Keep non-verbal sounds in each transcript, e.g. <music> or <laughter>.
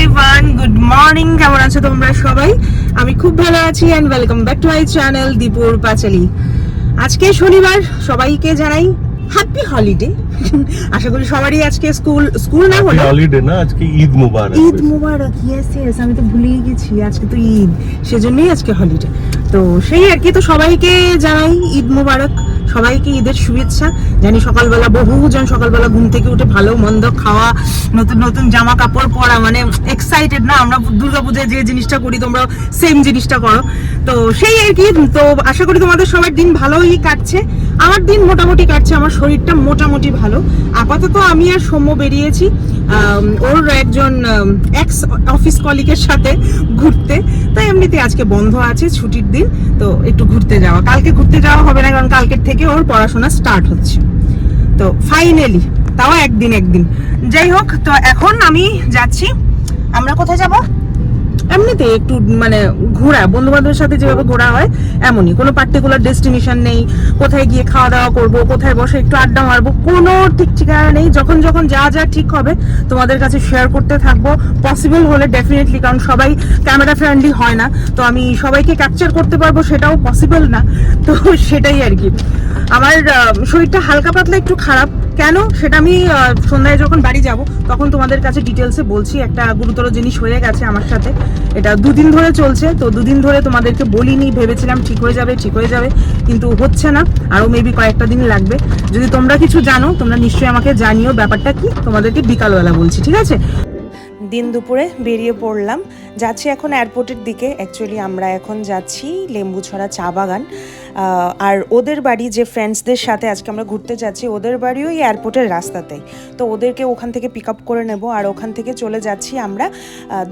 Everyone good morning কেমন আছো তোমরা সবাই? আমি খুব ভালো আছি and welcome back to my channel দীপুর পাঁচালি আজকে শনিবার সবাইকে জানাই হ্যাপি হলিডে <laughs> আশা করি সবারই আজকে স্কুল স্কুল না হলে? হলিডে না আজকে ঈদ মুবারক ঈদ মুবারক ইয়েস ইয়েস আমি তো ভুলেই গেছি আজকে তো ঈদ সেজন্যই আজকে হলিডে তো সেই আর কি তো সবাইকে জানাই ঈদ মুবারক। সবাইকে ঈদের শুভেচ্ছা। জানি সকালবেলা বহুজন সকালবেলা ঘুম থেকে উঠে ভালো, মন্দ খাওয়া, নতুন নতুন জামা কাপড় পরা মানে এক্সাইটেড না? আমরা দুর্গাপূজায় যে জিনিসটা করি তোমরা সেম জিনিসটা করো। তো সেই আর কি, তো আশা করি তোমাদের সবার দিন ভালোই কাটছে। আমার দিন মোটামুটি কাটছে, আমার শরীরটা মোটামুটি ভালো। আপাতত আমি আর সৌম্য বেরিয়েছি ওর একজন এক্স অফিস কলিগের সাথে ঘুরতে। তাই এমনিতে আজকে বন্ধ আছে, ছুটির দিন, তো একটু ঘুরতে যাওয়া। কালকে ঘুরতে যাওয়া হবে না, কারণ কালকের থেকে ওর পড়াশোনা স্টার্ট হচ্ছে। তো ফাইনালি তাও একদিন একদিন। যাই হোক, তো এখন আমি যাচ্ছি। আমরা কোথায় যাব? এমনিতে একটু মানে ঘোরা বন্ধু বান্ধবের সাথে যেভাবে ঘোরা হয়, এমনই। কোনো পার্টিকুলার ডেস্টিনেশন নেই, কোথায় গিয়ে খাওয়া দাওয়া করব, কোথায় বসে একটু আড্ডা মারবো, কোনো ঠিক ঠিকানা নেই। যখন যখন যা যা ঠিক হবে, তোমাদের কাছে শেয়ার করতে থাকব। পসিবল হলে ডেফিনেটলি কারণ সবাই ক্যামেরা ফ্রেন্ডলি হয় না, তো আমি সবাইকে ক্যাপচার করতে পারব, সেটাও পসিবল না। তো সেটাই আর কি। আমার শরীরটা হালকা পাতলা একটু খারাপ। কেন? সেটা আমি সন্ধ্যায় যখন বাড়ি যাব, তখন তোমাদের কাছে ডিটেলসে বলছি। একটা গুরুতর জিনিস হয়ে গেছে আমার সাথে। এটা দুদিন ধরে চলছে, তো দুদিন ধরে তোমাদেরকে বলিনি, ভেবেছিলাম ঠিক হয়ে যাবে, ঠিক হয়ে যাবে, কিন্তু হচ্ছে না আরও মেবি কয়েকটা দিন লাগবে। যদি তোমরা কিছু জানো, তোমরা নিশ্চয়ই আমাকে জানিও ব্যাপারটা কি, তোমাদেরকে বিকালবেলা বলছি, ঠিক আছে? দিন দুপুরে বেরিয়ে পড়লাম, যাচ্ছি এখন এয়ারপোর্টের দিকে অ্যাকচুয়ালি আমরা এখন যাচ্ছি লেম্বুছড়া চা বাগান। আর ওদের বাড়ি যে ফ্রেন্ডসদের সাথে আজকে আমরা ঘুরতে যাচ্ছি, ওদের বাড়িও এই এয়ারপোর্টের রাস্তাতেই। তো ওদেরকে ওখান থেকে পিক আপ করে নেব আর ওখান থেকে চলে যাচ্ছি আমরা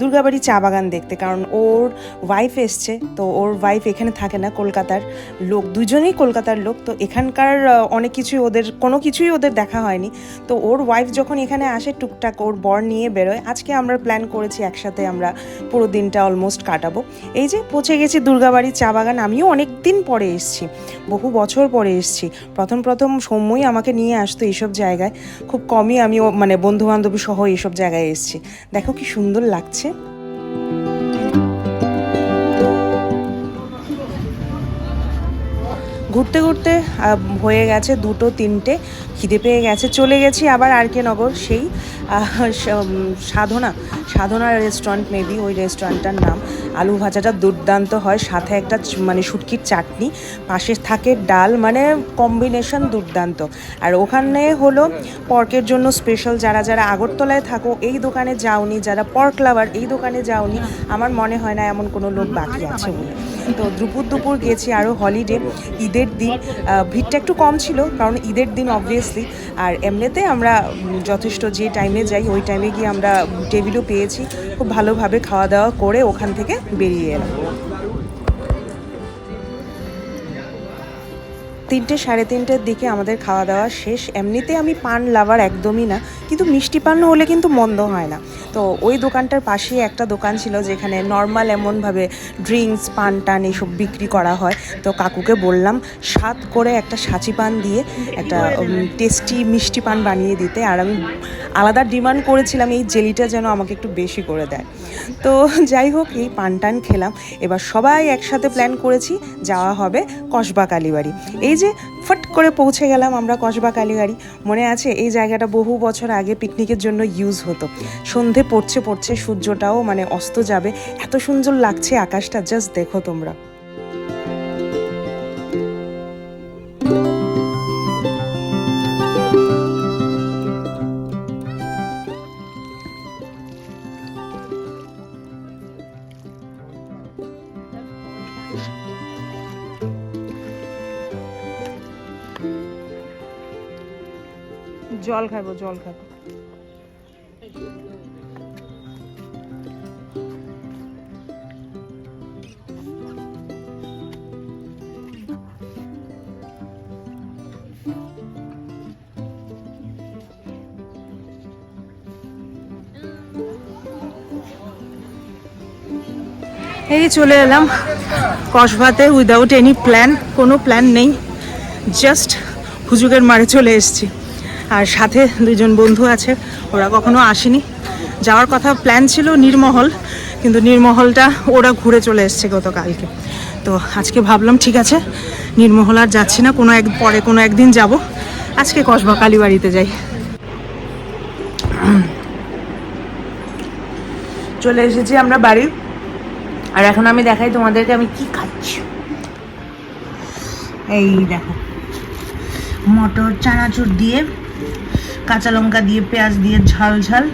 দুর্গাবাড়ি চা বাগান দেখতে। কারণ ওর ওয়াইফ এসছে, তো ওর ওয়াইফ এখানে থাকে না, কলকাতার লোক, দুজনেই কলকাতার লোক। তো এখানকার অনেক কিছুই ওদের, কোনো কিছুই ওদের দেখা হয়নি। তো ওর ওয়াইফ যখন এখানে আসে, টুকটাক ওর বর নিয়ে বেরোয়। আজকে আমরা প্ল্যান করেছি একসাথে আমরা পুরো দিনটা অলমোস্ট কাটাবো। এই যে পৌঁছে গেছি দুর্গাবাড়ির চা বাগান, আমিও অনেক দিন পরে এসেছি। বহু বছর পরে এসেছি। প্রথম প্রথম সময়ই আমাকে নিয়ে আসতো এইসব জায়গায়। খুব কমই আমি মানে বন্ধু বান্ধবী সহ এইসব জায়গায় এসেছি। দেখো কি সুন্দর লাগছে। ঘুরতে ঘুরতে হয়ে গেছে দুটো, তিনটে, খিদে পেয়ে গেছে। চলে গেছি আবার আর কে নগর, সেই সাধনা। সাধনা রেস্টুরেন্ট মেবি ওই রেস্টুরেন্টটার নাম। আলু ভাজাটা দুর্দান্ত হয়, সাথে একটা মানে শুটকির চাটনি, পাশে থাকে ডাল মানে কম্বিনেশন দুর্দান্ত। আর ওখানে হলো পর্কের জন্য স্পেশাল যারা যারা আগরতলায় থাকো, এই দোকানে যাওনি, যারা পর্ক লাভার এই দোকানে যাওনি, আমার মনে হয় না এমন কোনো লোক বাকি আছে বলে। তো দুপুর দুপুর গেছি আরও হলিডে ঈদের দিন ভিড়টা একটু কম ছিল, কারণ ঈদের দিন অবভিয়াসলি আর এমনিতে আমরা যথেষ্ট যে টাইমে যাই, ওই টাইমে গিয়ে আমরা টেবিলও পেয়েছি। খুব ভালোভাবে খাওয়া দাওয়া করে ওখান থেকে বেরিয়ে এলাম। তিনটে সাড়ে তিনটের দিকে আমাদের খাওয়া দাওয়া শেষ। এমনিতে আমি পান লাভার একদমই না। কিন্তু মিষ্টি পান হলে কিন্তু মন্দ হয় না। তো ওই দোকানটার পাশেই একটা দোকান ছিল যেখানে নর্মাল এমনভাবে ড্রিঙ্কস পান টান এইসব বিক্রি করা হয়। তো কাকুকে বললাম, স্বাদ করে একটা সাচি পান দিয়ে একটা টেস্টি মিষ্টি পান বানিয়ে দিতে। আর আমি আলাদা ডিমান্ড করেছিলাম, এই জেলিটা যেন আমাকে একটু বেশি করে দেয়। তো যাই হোক, এই পান টান খেলাম। এবার সবাই একসাথে প্ল্যান করেছি, যাওয়া হবে কসবা কালীবাড়ি। এই যে ফট করে পৌঁছে গেলাম আমরা কসবা কালীগাড়ি। মনে আছে? এই জায়গাটা বহু বছর আগে পিকনিকের জন্য ইউজ হতো। সন্ধে পড়ছে পড়ছে সূর্যটাও মানে অস্ত যাবে। এত সুন্দর লাগছে আকাশটা জাস্ট দেখো তোমরা। জল খাব জল খাব। এই চলে এলাম কসবাতে উইদাউট এনি প্ল্যান কোনো প্ল্যান নেই জাস্ট হুজুগের মারে চলে এসেছি। আর সাথে দুজন বন্ধু আছে, ওরা কখনো আসেনি। যাওয়ার কথা প্ল্যান ছিল নির্মহল, কিন্তু নির্মহলটা ওরা ঘুরে চলে এসছে গতকালকে। তো আজকে ভাবলাম, ঠিক আছে, নির্মহল আর যাচ্ছি না, কোনো এক পরে কোনো একদিন যাব। আজকে কসবা কালীবাড়িতে যাই। চলে এসেছি আমরা বাড়ি। আর এখন আমি দেখাই তোমাদেরকে আমি কি খাচ্ছি। এই দেখো, মটর চানাচুর দিয়ে কাঁচা লঙ্কা দিয়ে, পেঁয়াজ দিয়ে ঝাল ঝাল,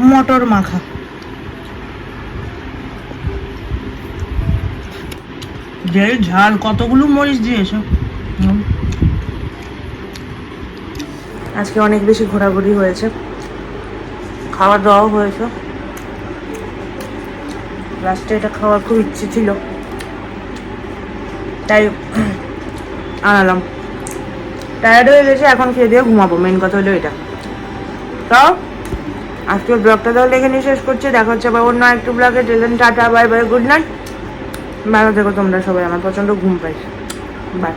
মটর মাখা। ঝাল, কতগুলো মরিচ দিয়েছ? আজকে অনেক বেশি ঘোরাঘুরি হয়েছে। খাওয়া দাওয়াও হয়েছে। লাস্টে এটা খাওয়ার খুব ইচ্ছে ছিল। তাই আনালাম। টায়ার্ড হয়ে গেছে, এখন খেয়ে দিয়ে ঘুমাবো। মেন কথা হলো এটা। তো আজকের ব্লগটা তাহলে এখানে শেষ করছি। দেখা হচ্ছে আবার অন্য একটু ব্লগে টেলেন tata bye bye good night ভালো থেকো তোমরা সবাই। আমার প্রচণ্ড ঘুম পাই বাই